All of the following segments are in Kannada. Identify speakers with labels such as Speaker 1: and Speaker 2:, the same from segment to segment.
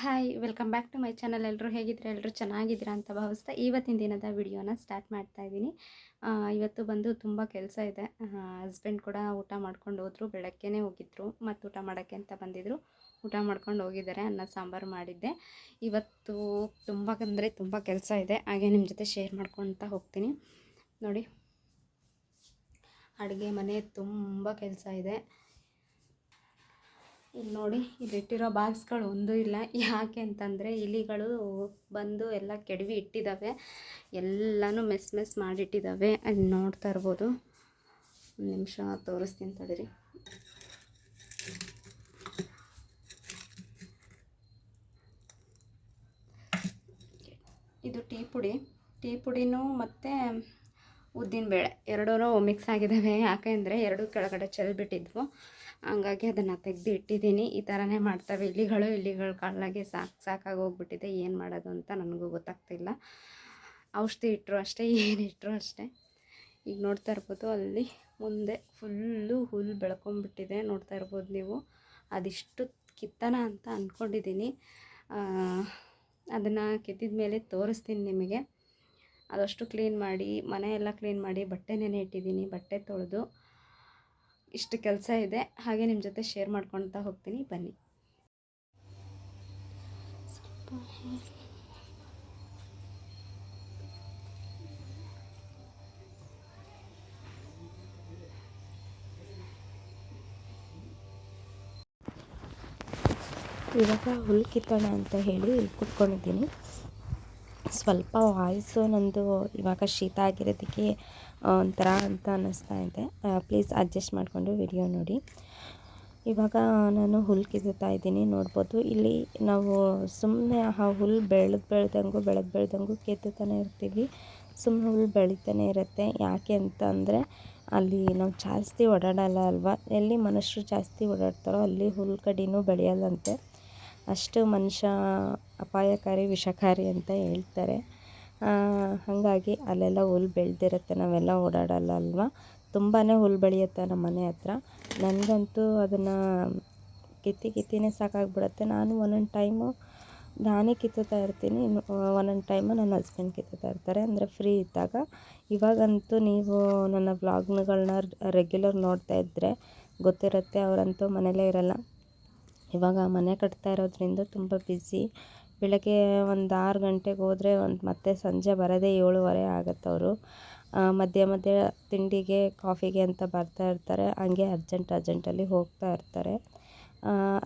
Speaker 1: Hi welcome back to my channel ಎಲ್ಲರೂ ಹೇಗಿದ್ರೆ ಎಲ್ಲರೂ ಚೆನ್ನಾಗಿದ್ದೀರಾ ಅಂತ ಭಾವಿಸ್ತಾ ಇವತ್ತಿನ ದಿನದ ವಿಡಿಯೋನ ಸ್ಟಾರ್ಟ್ ಮಾಡ್ತಾ ಇದ್ದೀನಿ. ಇವತ್ತು ಬಂದು ತುಂಬ ಕೆಲಸ ಇದೆ. ಹಸ್ಬೆಂಡ್ ಕೂಡ ಊಟ ಮಾಡ್ಕೊಂಡು ಹೋದರು, ಬೆಳಗ್ಗೆನೇ ಹೋಗಿದ್ರು ಮತ್ತು ಊಟ ಮಾಡೋಕ್ಕೆ ಅಂತ ಬಂದಿದ್ದರು ಊಟ ಮಾಡ್ಕೊಂಡು ಹೋಗಿದ್ದಾರೆ, ಅನ್ನ, ಸಾಂಬಾರು ಮಾಡಿದ್ದೆ. ಇವತ್ತು ತುಂಬ ಅಂದರೆ ತುಂಬ ಕೆಲಸ ಇದೆ. ಹಾಗೆ ನಿಮ್ಮ ಜೊತೆ ಶೇರ್ ಮಾಡ್ಕೊಳ್ತಾ ಹೋಗ್ತೀನಿ. ನೋಡಿ, ಅಡುಗೆ ಮನೆ ತುಂಬ ಕೆಲಸ ಇದೆ. ಇಲ್ಲಿ ನೋಡಿ ಇಲ್ಲಿಟ್ಟಿರೋ ಬಾಕ್ಸ್ಗಳು ಒಂದೂ ಇಲ್ಲ. ಯಾಕೆ ಅಂತಂದರೆ, ಇಲಿಗಳು ಬಂದು ಎಲ್ಲ ಕೆಡವಿ ಇಟ್ಟಿದ್ದಾವೆ ಎಲ್ಲನೂ ಮೆಸ್ ಮೆಸ್ ಮಾಡಿಟ್ಟಿದ್ದಾವೆ ಅಲ್ಲಿ ನೋಡ್ತಾ ಇರ್ಬೋದು. ಒಂದು ನಿಮಿಷ ತೋರಿಸ್ತೀನಿ ತಡೀರಿ. ಇದು ಟೀ ಪುಡಿ. ಟೀ ಪುಡಿನೂ ಮತ್ತು ಉದ್ದಿನಬೇಳೆ ಎರಡೂ ಮಿಕ್ಸ್ ಆಗಿದ್ದಾವೆ. ಯಾಕೆಂದರೆ ಎರಡೂ ಕೆಳಗಡೆ ಚೆಲ್ಬಿಟ್ಟಿದ್ವು. ಹಂಗಾಗಿ ಅದನ್ನು ತೆಗೆದು ಇಟ್ಟಿದ್ದೀನಿ ಈ ಥರನೇ ಮಾಡ್ತವೆ. ಇಲಿಗಳು ಇಲಿಗಳು ಕಾಲಾಗೆ ಸಾಕು, ಸಾಕಾಗಿ ಹೋಗ್ಬಿಟ್ಟಿದೆ. ಏನು ಮಾಡೋದು ಅಂತ ನನಗೂ ಗೊತ್ತಾಗ್ತಿಲ್ಲ. ಔಷಧಿ ಇಟ್ಟರು ಅಷ್ಟೇ, ಏನು ಇಟ್ಟರು ಅಷ್ಟೇ. ಈಗ ನೋಡ್ತಾ ಇರ್ಬೋದು, ಅಲ್ಲಿ ಮುಂದೆ ಫುಲ್ಲು ಹುಲ್ಲು ಬೆಳ್ಕೊಂಬಿಟ್ಟಿದೆ. ನೋಡ್ತಾ ಇರ್ಬೋದು ನೀವು. ಅದಿಷ್ಟು ಕಿತ್ತನ ಅಂತ ಅಂದ್ಕೊಂಡಿದ್ದೀನಿ ಅದನ್ನು ಕಿತ್ತಿದ ಮೇಲೆ ತೋರಿಸ್ತೀನಿ ನಿಮಗೆ. ಅದಷ್ಟು ಕ್ಲೀನ್ ಮಾಡಿ, ಮನೆ ಎಲ್ಲ ಕ್ಲೀನ್ ಮಾಡಿ ಬಟ್ಟೆ ನೆನೆ ಇಟ್ಟಿದ್ದೀನಿ ಬಟ್ಟೆ ತೊಳೆದು ಇಷ್ಟು ಕೆಲಸ ಇದೆ. ಹಾಗೆ ನಿಮ್ಮ ಜೊತೆ ಶೇರ್ ಮಾಡ್ಕೊಳ್ತಾ ಹೋಗ್ತೀನಿ. ಬನ್ನಿ.
Speaker 2: ಇವಾಗ ಹುಲ್ಲು ಕಿತ್ತೋಣ ಅಂತ ಹೇಳಿ ಕೂತ್ಕೊಂಡಿದ್ದೀನಿ. ಸ್ವಲ್ಪ ವಾಯ್ಸು ನಂದು ಇವಾಗ ಶೀತ ಆಗಿರೋದಕ್ಕೆ ಒಂಥರ ಅಂತ ಅನ್ನಿಸ್ತಾ ಇದೆ. ಪ್ಲೀಸ್ ಅಡ್ಜಸ್ಟ್ ಮಾಡಿಕೊಂಡು ವಿಡಿಯೋ ನೋಡಿ. ಇವಾಗ ನಾನು ಹುಲ್ಲು ಕಿತ್ತುತ್ತಾ ಇದ್ದೀನಿ, ನೋಡ್ಬೋದು. ಇಲ್ಲಿ ನಾವು ಸುಮ್ಮನೆ ಆ ಹುಲ್ಲು ಬೆಳೆದು ಬೆಳೆದಂಗೂ ಬೆಳೆದು ಬೆಳೆದಂಗೂ ಕೆತ್ತುತ್ತಾನೆ ಇರ್ತೀವಿ. ಸುಮ್ಮನೆ ಹುಲ್ಲು ಬೆಳೀತಾನೆ ಇರುತ್ತೆ. ಯಾಕೆ ಅಂತ ಅಂದರೆ, ಅಲ್ಲಿ ನಾವು ಜಾಸ್ತಿ ಓಡಾಡಲ್ಲ ಅಲ್ವಾ? ಎಲ್ಲಿ ಮನುಷ್ಯರು ಜಾಸ್ತಿ ಓಡಾಡ್ತಾರೋ ಅಲ್ಲಿ ಹುಲ್ಲು ಕಡಿನೂ ಬೆಳೆಯಲ್ಲಂತೆ. ಅಷ್ಟು ಮನುಷ್ಯ ಅಪಾಯಕಾರಿ, ವಿಷಕಾರಿ ಅಂತ ಹೇಳ್ತಾರೆ. ಹಾಗಾಗಿ ಅಲ್ಲೆಲ್ಲ ಹುಲ್ಲು ಬೆಳೆದಿರುತ್ತೆ, ನಾವೆಲ್ಲ ಓಡಾಡಲ್ಲ ಅಲ್ವಾ? ತುಂಬಾ ಹುಲ್ಲು ಬೆಳೆಯುತ್ತೆ ನಮ್ಮ ಮನೆ ಹತ್ರ. ನನಗಂತೂ ಅದನ್ನು ಕಿತ್ತಿ ಕಿತ್ತಿನೇ ಸಾಕಾಗ್ಬಿಡುತ್ತೆ. ನಾನು ಒಂದೊಂದು ಟೈಮು ನಾನೇ ಕಿತ್ತುತ್ತಾ ಇರ್ತೀನಿ. ಒಂದೊಂದು ಟೈಮು ನನ್ನ ಹಸ್ಬೆಂಡ್ ಕಿತ್ತುತ್ತಾ ಇರ್ತಾರೆ. ಅಂದರೆ ಫ್ರೀ ಇದ್ದಾಗ. ಇವಾಗಂತೂ ನೀವು ನನ್ನ ವ್ಲಾಗ್ಗಳನ್ನ ರೆಗ್ಯುಲರ್ ನೋಡ್ತಾ ಇದ್ದರೆ ಗೊತ್ತಿರುತ್ತೆ, ಅವರಂತೂ ಮನೇಲೇ ಇರಲ್ಲ. ಇವಾಗ ಮನೆ ಕಟ್ತಾ ಇರೋದರಿಂದ ತುಂಬ ಬ್ಯುಸಿ ಬೆಳಗ್ಗೆ ಒಂದು ಆರು ಗಂಟೆಗೆ ಹೋದರೆ ಒಂದು ಮತ್ತೆ ಸಂಜೆ ಬರೋದೇ ಏಳುವರೆ ಆಗುತ್ತೆ ಅವರು. ಮಧ್ಯೆ ಮಧ್ಯೆ ತಿಂಡಿಗೆ ಕಾಫಿಗೆ ಅಂತ ಬರ್ತಾ ಇರ್ತಾರೆ. ಹಂಗೆ ಅರ್ಜೆಂಟ್ ಅರ್ಜೆಂಟಲ್ಲಿ ಹೋಗ್ತಾ ಇರ್ತಾರೆ.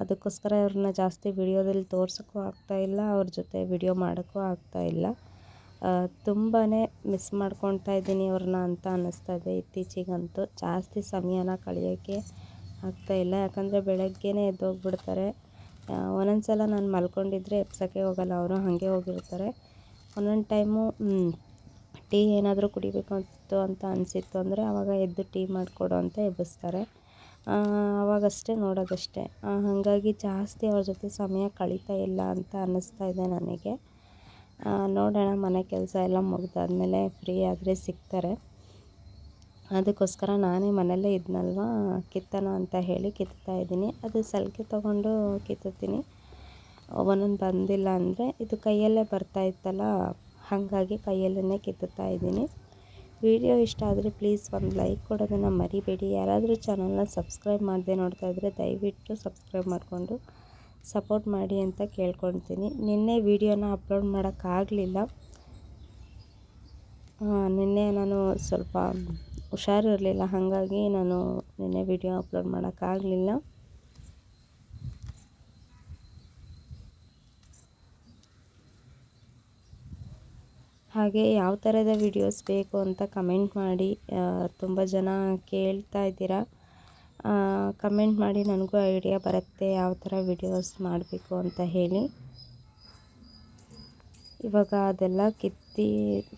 Speaker 2: ಅದಕ್ಕೋಸ್ಕರ ಅವ್ರನ್ನ ಜಾಸ್ತಿ ವಿಡಿಯೋದಲ್ಲಿ ತೋರ್ಸೋಕ್ಕೂ ಆಗ್ತಾ ಇಲ್ಲ, ಅವ್ರ ಜೊತೆ ವಿಡಿಯೋ ಮಾಡೋಕ್ಕೂ ಆಗ್ತಾ ಇಲ್ಲ. ತುಂಬಾ ಮಿಸ್ ಮಾಡ್ಕೊಳ್ತಾ ಇದ್ದೀನಿ ಅವ್ರನ್ನ ಅಂತ ಅನ್ನಿಸ್ತಾ ಇದೆ ಇತ್ತೀಚಿಗಂತೂ. ಜಾಸ್ತಿ ಸಮಯನ ಕಳೆಯೋಕ್ಕೆ ಆಗ್ತಾ ಇಲ್ಲ. ಯಾಕಂದರೆ ಬೆಳಗ್ಗೆನೇ ಎದ್ದೋಗ್ಬಿಡ್ತಾರೆ ಒಂದೊಂದು ಸಲ ನಾನು ಮಲ್ಕೊಂಡಿದ್ರೆ ಎಬ್ಸೋಕ್ಕೆ ಹೋಗಲ್ಲ, ಅವರು ಹಾಗೆ ಹೋಗಿರ್ತಾರೆ. ಒಂದೊಂದು ಟೈಮು ಟೀ ಏನಾದರೂ ಕುಡಿಬೇಕು ಅಂತ ಅಂತ ಅನಿಸಿತ್ತು ಅಂದರೆ ಆವಾಗ ಎದ್ದು ಟೀ ಮಾಡಿಕೊಡು ಅಂತ ಎಬ್ಬಿಸ್ತಾರೆ. ಆವಾಗಷ್ಟೇ ನೋಡೋದಷ್ಟೇ. ಹಾಗಾಗಿ ಜಾಸ್ತಿ ಅವ್ರ ಜೊತೆ ಸಮಯ ಕಳೀತಾ ಇಲ್ಲ ಅಂತ ಅನ್ನಿಸ್ತಾ ಇದೆ ನನಗೆ. ನೋಡೋಣ ಮನೆ ಕೆಲಸ ಎಲ್ಲ ಮುಗಿದಾದ್ಮೇಲೆ ಫ್ರೀ ಆದರೆ ಸಿಗ್ತಾರೆ. ಅದಕ್ಕೋಸ್ಕರ ನಾನೇ ಮನೆಯಲ್ಲೇ ಇದ್ನಲ್ವ? ಕಿತ್ತೋಣ ಅಂತ ಹೇಳಿ ಕಿತ್ತಾ ಇದ್ದೀನಿ. ಅದು ಸಲಿಕೆ ತೊಗೊಂಡು ಕಿತ್ತುತ್ತೀನಿ. ಒಂದೊಂದು ಬಂದಿಲ್ಲ ಅಂದರೆ ಇದು ಕೈಯಲ್ಲೇ ಬರ್ತಾ ಇತ್ತಲ್ಲ? ಹಾಗಾಗಿ ಕೈಯಲ್ಲೇ ಕಿತ್ತುತ್ತಾ ಇದ್ದೀನಿ. ವಿಡಿಯೋ ಇಷ್ಟ ಆದರೆ ಪ್ಲೀಸ್ ಒಂದು ಲೈಕ್ ಕೊಡೋದನ್ನು ಮರಿಬೇಡಿ. ಯಾರಾದರೂ ಚಾನಲ್ನ ಸಬ್ಸ್ಕ್ರೈಬ್ ಮಾಡದೆ ನೋಡ್ತಾ ಇದ್ದರೆ ದಯವಿಟ್ಟು ಸಬ್ಸ್ಕ್ರೈಬ್ ಮಾಡಿಕೊಂಡು ಸಪೋರ್ಟ್ ಮಾಡಿ ಅಂತ ಕೇಳ್ಕೊಳ್ತೀನಿ. ನಿನ್ನೆ ವಿಡಿಯೋನ ಅಪ್ಲೋಡ್ ಮಾಡೋಕ್ಕಾಗಲಿಲ್ಲ. ನಿನ್ನೆ ನಾನು ಸ್ವಲ್ಪ ಹುಷಾರಿರಲಿಲ್ಲ. ಹಾಗಾಗಿ ನಾನು ನಿನ್ನೆ ವಿಡಿಯೋ ಅಪ್ಲೋಡ್ ಮಾಡೋಕ್ಕಾಗಲಿಲ್ಲ. ಹಾಗೆ ಯಾವ ಥರದ ವಿಡಿಯೋಸ್ ಬೇಕು ಅಂತ ಕಮೆಂಟ್ ಮಾಡಿ ತುಂಬ ಜನ ಕೇಳ್ತಾ ಇದ್ದೀರಾ. ಕಮೆಂಟ್ ಮಾಡಿ ನನಗೂ ಐಡಿಯಾ ಬರುತ್ತೆ ಯಾವ ಥರ ವಿಡಿಯೋಸ್ ಮಾಡಬೇಕು ಅಂತ ಹೇಳಿ. ಇವಾಗ ಅದೆಲ್ಲ ಕಿತ್ತಿ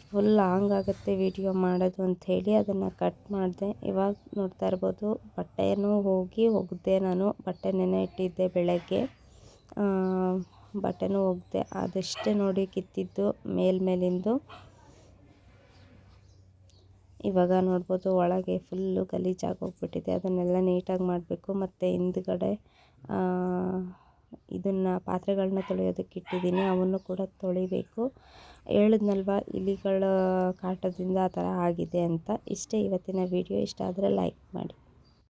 Speaker 2: ಫುಲ್ ಲಾಂಗ್ ಆಗುತ್ತೆ ವಿಡಿಯೋ ಮಾಡೋದು ಹೇಳಿ ಅದನ್ನು ಕಟ್ ಮಾಡಿದೆ. ಇವಾಗ ನೋಡ್ತಾ ಇರ್ಬೋದು, ಬಟ್ಟೆನೂ ಹೋಗಿ ಒಗೆದೆ ನಾನು. ಬಟ್ಟೆ ನೆನೆ ಇಟ್ಟಿದ್ದೆ ಬೆಳಗ್ಗೆ. ಬಟ್ಟೆನೂ ಒಗೆದೆ. ಅದಷ್ಟೇ ನೋಡಿ ಕಿತ್ತಿದ್ದು ಮೇಲ್ಮೇಲಿಂದು ಇವಾಗ ನೋಡ್ಬೋದು ಒಳಗೆ ಫುಲ್ಲು ಗಲೀಜಾಗಿ ಹೋಗ್ಬಿಟ್ಟಿದೆ. ಅದನ್ನೆಲ್ಲ ನೀಟಾಗಿ ಮಾಡಬೇಕು. ಮತ್ತು ಹಿಂದ್ಗಡೆ ಇದನ್ನು ಪಾತ್ರೆಗಳನ್ನ ತೊಳೆಯೋದಕ್ಕೆ ಇಟ್ಟಿದ್ದೀನಿ, ಅವನ್ನು ಕೂಡ ತೊಳಿಬೇಕು. ಹೇಳಿದ್ನಲ್ವ, ಇಲಿಗಳ ಕಾಟದಿಂದ ಆ ಥರ ಆಗಿದೆ ಅಂತ. ಇಷ್ಟೇ ಇವತ್ತಿನ ವಿಡಿಯೋ ಇಷ್ಟ ಆದರೆ ಲೈಕ್ ಮಾಡಿ.